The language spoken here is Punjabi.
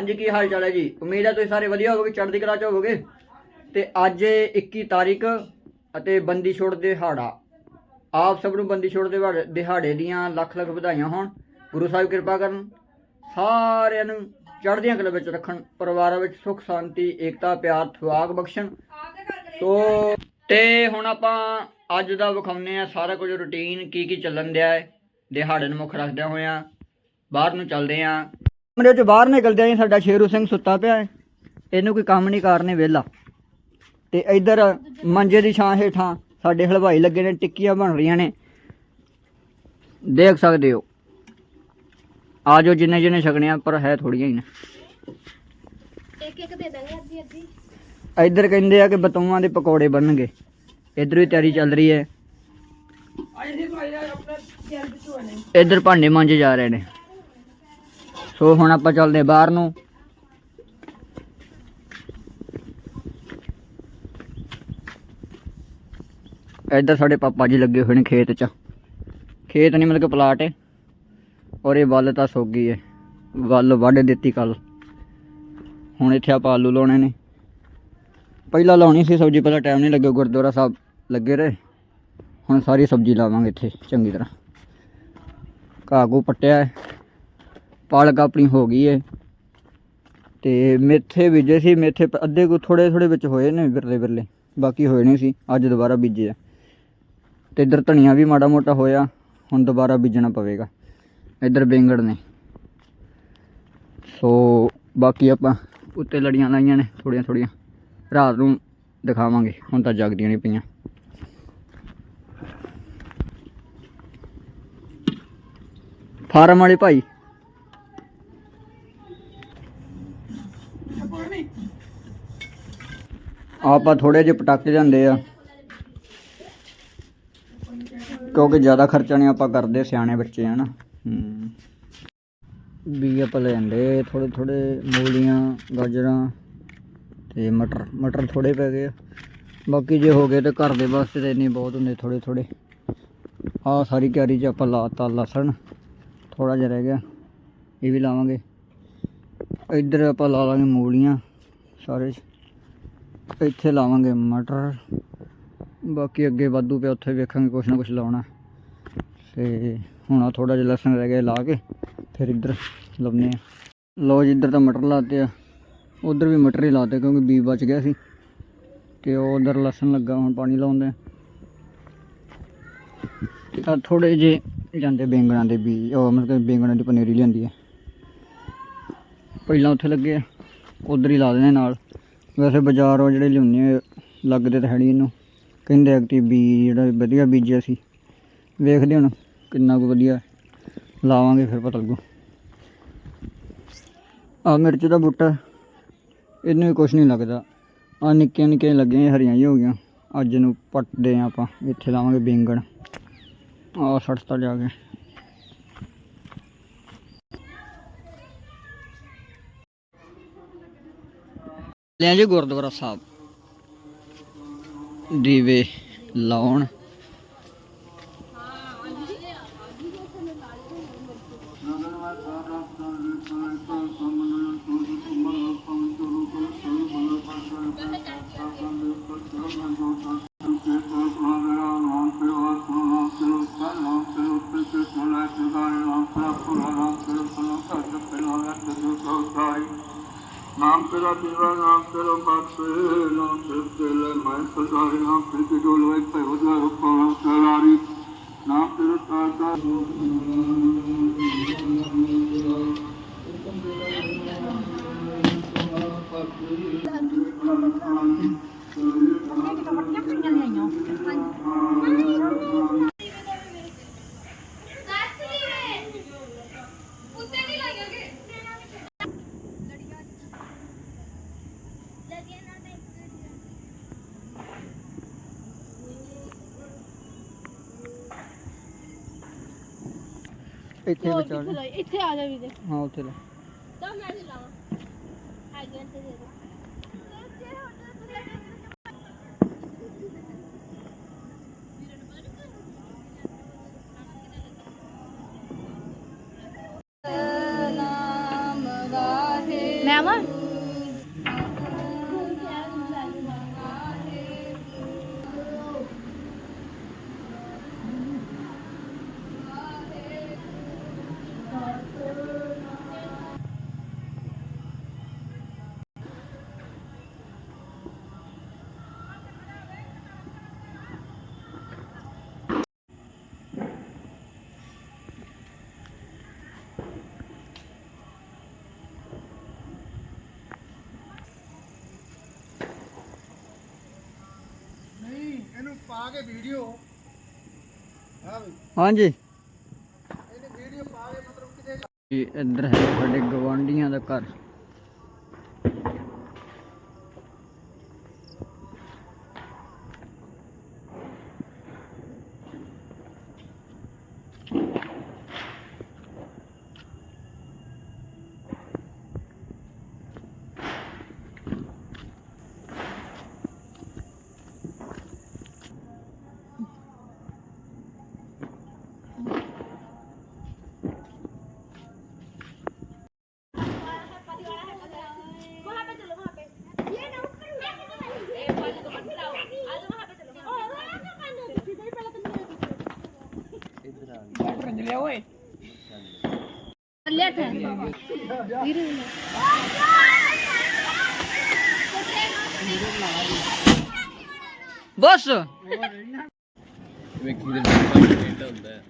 ਹਾਂਜੀ, ਕੀ ਹਾਲ ਚਾਲ ਹੈ ਜੀ? ਉਮੀਦ ਹੈ ਤੁਸੀਂ ਸਾਰੇ ਵਧੀਆ ਹੋਵੋਗੇ, ਚੜ੍ਹਦੀ ਕਲਾ ਚ ਹੋਵੋਗੇ। ਤੇ ਅੱਜ 21 ਤਾਰੀਖ ਅਤੇ ਬੰਦੀ ਛੋੜ ਦਿਹਾੜਾ। ਆਪ ਸਭ ਨੂੰ ਬੰਦੀ ਛੋੜ ਦਿਹਾੜੇ ਦਿਹਾੜੇ ਦੀਆਂ ਲੱਖ ਲੱਖ ਵਧਾਈਆਂ ਹੋਣ। ਗੁਰੂ ਸਾਹਿਬ ਕਿਰਪਾ ਕਰਨ, ਸਾਰਿਆਂ ਨੂੰ ਚੜ੍ਹਦੀਆਂ ਕਲਾ ਵਿੱਚ ਰੱਖਣ, ਪਰਿਵਾਰਾਂ ਵਿੱਚ ਸੁੱਖ, ਸ਼ਾਂਤੀ, ਏਕਤਾ, ਪਿਆਰ ਸੁਆਗ ਬਖਸ਼ਣ। ਸੋ ਤੇ ਹੁਣ ਆਪਾਂ ਅੱਜ ਦਾ ਵਿਖਾਉਂਦੇ ਆ ਸਾਰਾ ਕੁਝ ਰੁਟੀਨ ਕੀ ਕੀ ਚੱਲਣ ਦਿਆ ਹੈ। ਦਿਹਾੜੇ ਨੂੰ ਮੁੱਖ ਰੱਖਦਿਆਂ ਹੋਇਆਂ, ਬਾਹਰ ਨੂੰ ਚੱਲਦੇ ਆ ਕਮਰੇ ਚ ਬਾਹਰ ਨਿਕਲਦੇ ਆਂ ਸਾਡਾ ਸ਼ੇਰੂ ਸਿੰਘ ਸੁੱਤਾ ਪਿਆ ਹੈ ਇਹਨੂੰ ਕੋਈ ਕੰਮ ਨਹੀਂ ਕਰਨੇ ਵਿਹਲਾ। ਤੇ ਇੱਧਰ ਮੰਜੇ ਦੀ ਛਾਂ ਹੇਠਾਂ ਸਾਡੇ ਹਲਵਾਈ ਲੱਗੇ ਨੇ ਟਿੱਕੀਆਂ ਬਣ ਰਹੀਆਂ ਨੇ। ਦੇਖ ਸਕਦੇ ਹੋ। ਆ ਜਾਓ ਜਿੰਨੇ ਜਿੰਨੇ ਛਕਣੀਆਂ ਪਰ ਹੈ ਥੋੜੀਆਂ ਹੀ ਨੇ। ਇੱਕ ਇੱਕ ਦੇ ਦਾਂਗੇ ਅੱਧੀ ਅੱਧੀ। ਇੱਧਰ ਕਹਿੰਦੇ ਆ ਕਿ ਬਤੂਆਂ ਦੇ ਪਕੌੜੇ ਬਣਨਗੇ। ਇੱਧਰ ਵੀ ਤਿਆਰੀ ਚੱਲ ਰਹੀ ਹੈ। ਇੱਧਰ ਭਾਂਡੇ ਮਾਂਜੇ ਜਾ ਰਹੇ ਨੇ। ਸੋ ਹੁਣ ਆਪਾਂ ਚੱਲਦੇ ਹਾਂ ਬਾਹਰ ਨੂੰ। ਇੱਧਰ ਸਾਡੇ ਪਾਪਾ ਜੀ ਲੱਗੇ ਹੋਏ ਨੇ ਖੇਤ 'ਚ। ਖੇਤ ਨਹੀਂ ਮਤਲਬ ਕਿ ਪਲਾਟ ਹੈ ਔਰ ਇਹ ਵੱਲ ਤਾਂ ਸੁੱਕ ਗਈ ਹੈ ਵੱਲ ਵੱਢ ਦਿੱਤੀ ਕੱਲ ਹੁਣ ਇੱਥੇ ਆਪਾਂ ਆਲੂ ਲਾਉਣੇ ਨੇ। ਪਹਿਲਾਂ ਲਾਉਣੀ ਸੀ ਸਬਜ਼ੀ, ਪਹਿਲਾਂ ਟਾਈਮ ਨਹੀਂ ਲੱਗਿਆ। ਗੁਰਦੁਆਰਾ ਸਾਹਿਬ ਲੱਗੇ ਰਹੇ। ਹੁਣ ਸਾਰੀ ਸਬਜ਼ੀ ਲਾਵਾਂਗੇ ਇੱਥੇ, ਚੰਗੀ ਤਰ੍ਹਾਂ। ਘਾਹ ਘੂ ਪੱਟਿਆ ਹੈ ਪਾਲਕ ਆਪਣੀ ਹੋ ਗਈ ਹੈ ਤੇ ਮੇਥੇ ਬੀਜੇ ਸੀ, ਮੇਥੇ ਅੱਧੇ ਕੋ ਥੋੜੇ ਥੋੜੇ ਵਿੱਚ ਹੋਏ ਨੇ ਬਿਰਲੇ ਬਿਰਲੇ ਬਾਕੀ ਹੋਏ ਨਹੀਂ ਸੀ, ਅੱਜ ਦੁਬਾਰਾ ਬੀਜੇ ਆ। ਤੇ ਇੱਧਰ ਧਨੀਆ ਵੀ ਮਾੜਾ ਮੋਟਾ ਹੋਇਆ, ਹੁਣ ਦੁਬਾਰਾ ਬੀਜਣਾ ਪਵੇਗਾ, ਇੱਧਰ ਬੈਂਗਣ ਨੇ। ਸੋ ਬਾਕੀ ਆਪਾਂ ਉੱਤੇ ਲੜੀਆਂ ਲਾਈਆਂ ਨੇ ਥੋੜੀਆਂ ਥੋੜੀਆਂ ਰਾਤ ਨੂੰ ਦਿਖਾਵਾਂਗੇ, ਹੁਣ ਤਾਂ ਜਗਦੀਆਂ ਨਹੀਂ ਪਈਆਂ। ਫਾਰਮ ਵਾਲੇ ਭਾਈ ਆਪਾਂ ਥੋੜੇ ਜਿਹੇ ਪਟਾਕੇ ਜਾਂਦੇ ਆ। ਕਿਉਂਕਿ ਜ਼ਿਆਦਾ ਖਰਚਾ ਨਹੀਂ ਆਪਾਂ ਕਰਦੇ ਸਿਆਣੇ ਬੱਚੇ ਆ ਨਾ ਹੂੰ। ਵੀ ਆਪਾਂ ਲੈ ਜਾਂਦੇ ਥੋੜੇ ਥੋੜੇ ਮੂਲੀਆਂ, ਗਾਜਰਾਂ ਤੇ ਮਟਰ ਮਟਰ ਥੋੜੇ ਪੈ ਗਏ ਆ। ਬਾਕੀ ਜੇ ਹੋ ਗਏ ਤਾਂ ਘਰ ਦੇ ਵਾਸਤੇ ਤਾਂ ਇੰਨੇ ਬਹੁਤ ਹੁੰਦੇ ਥੋੜੇ ਥੋੜੇ ਆਹ ਸਾਰੀ ਕਿਆਰੀ 'ਚ ਆਪਾਂ ਲਾਤਾ ਲਸਣ ਥੋੜਾ ਜਿਹਾ ਰਹਿ ਗਿਆ, ਇਹ ਵੀ ਲਾਵਾਂਗੇ। ਇੱਧਰ ਆਪਾਂ ਲਾ ਲਾਂਗੇ ਮੂਲੀਆਂ ਸਾਰੇ। ਇੱਥੇ ਲਾਵਾਂਗੇ ਮਟਰ। ਬਾਕੀ ਅੱਗੇ ਵਾਧੂ ਪਿਆ, ਉੱਥੇ ਵੇਖਾਂਗੇ ਕੁਛ ਨਾ ਕੁਛ ਲਾਉਣਾ। ਤੇ ਹੁਣ ਆ ਥੋੜਾ ਜਿਹਾ ਲਸਣ ਰਹਿ ਗਿਆ ਲਾ ਕੇ, ਫਿਰ ਇੱਧਰ ਲਾਉਂਦੇ ਆ ਲੋ ਜੀ, ਇੱਧਰ ਤਾਂ ਮਟਰ ਲਾਤੇ ਆ। ਉਧਰ ਵੀ ਮਟਰ ਹੀ ਲਾਤੇ, ਕਿਉਂਕਿ ਬੀ ਬਚ ਗਿਆ ਸੀ। ਤੇ ਉਹ ਉਧਰ ਲਸਣ ਲੱਗਾ, ਹੁਣ ਪਾਣੀ ਲਾਉਂਦੇ ਆ ਤੇ ਥੋੜੇ ਜੇ ਜਾਂਦੇ ਬੈਂਗਣਾ ਦੇ ਬੀ ਉਹ ਮਤਲਬ ਕਿ ਬੈਂਗਣਾਂ ਦੀ ਪਨੀਰੀ ਲਿਆਂਦੀ ਹੈ। ਪਹਿਲਾਂ ਉੱਥੇ ਲੱਗੇ ਆ, ਉਧਰ ਹੀ ਲਾ ਦੇਣੇ ਨਾਲ। ਵੈਸੇ ਬਾਜ਼ਾਰੋਂ ਜਿਹੜੇ ਲਿਆਉਂਦੇ ਆ, ਲੱਗਦੇ ਤਾਂ ਹੈ ਨਹੀਂ ਇਹਨੂੰ। ਕਹਿੰਦੇ ਆ ਕਿ ਬੀ ਜਿਹੜਾ ਵਧੀਆ ਬੀਜਿਆ ਸੀ, ਵੇਖਦੇ ਹੁਣ ਕਿੰਨਾ ਕੁ ਵਧੀਆ ਲਾਵਾਂਗੇ, ਫਿਰ ਪਤਾ ਲੱਗੂ। ਆ ਮਿਰਚ ਦਾ ਬੂਟਾ, ਇਹਨੂੰ ਵੀ ਕੁਛ ਨਹੀਂ ਲੱਗਦਾ। ਆ ਨਿੱਕੀਆਂ ਨਿੱਕੀਆਂ ਲੱਗੀਆਂ ਹਰੀਆਂ ਹੀ ਹੋ ਗਈਆਂ। ਅੱਜ ਨੂੰ ਪੱਟਦੇ ਆ ਆਪਾਂ, ਇੱਥੇ ਲਾਵਾਂਗੇ ਬੈਂਗਣ। ਆ ਸੜਤਾ ਜਾ ਕੇ। ਲਿਆ ਜੀ ਗੁਰਦੁਆਰਾ ਸਾਹਿਬ। ਦੀਵੇ ਲਾਉਣ। ਨਾਮ ਤੇਰਾ ਨਾਮ ਤੇਰਾ ਬਾਪੇ ਨਾਮ ਤੇ ਤੇਰੇ ਮੈਂ ਸਦਾਰੇ ਨਾਮ ਤੇ ਤੇ ਜੋ ਤੇ ਹੋ ਜਾ ਉਪਰ ਤੇਰਾਰੀ ਨਾਮ ਤੇਰਾ ਤਾਤਾ ਉੱਤੇ ਇੱਥੇ ਵਿਚਾਰ ਇੱਥੇ ਆ ਜਾ ਵੀ ਦੇ ਹਾਂ ਉੱਥੇ ਲੈ ਤਾਂ ਮੈਂ ਵੀ ਲਾਵਾਂ ਆ ਗਿਆ ਤੇ ਦੇ ਦੇ ਕੇ ਵੀਡੀਓ। ਹਾਂ ਬਈ ਹਾਂਜੀ। ਇਹਨੇ ਵੀਡੀਓ ਪਾ ਕੇ ਮਤਲਬ ਕਿਤੇ ਇਹ ਇੱਧਰ ਹੈ ਸਾਡੇ ਗਵਾਂਢੀਆਂ ਦਾ ਘਰ। ਸੱਦ ਲਿਆ ਓਏ ਲਿਆ ਤਾਂ ਵੀਰੇ ਬਸ। ਵੇਖੀ ਦੇ ਮਿੰਟ ਹੁੰਦਾ। ਹੈ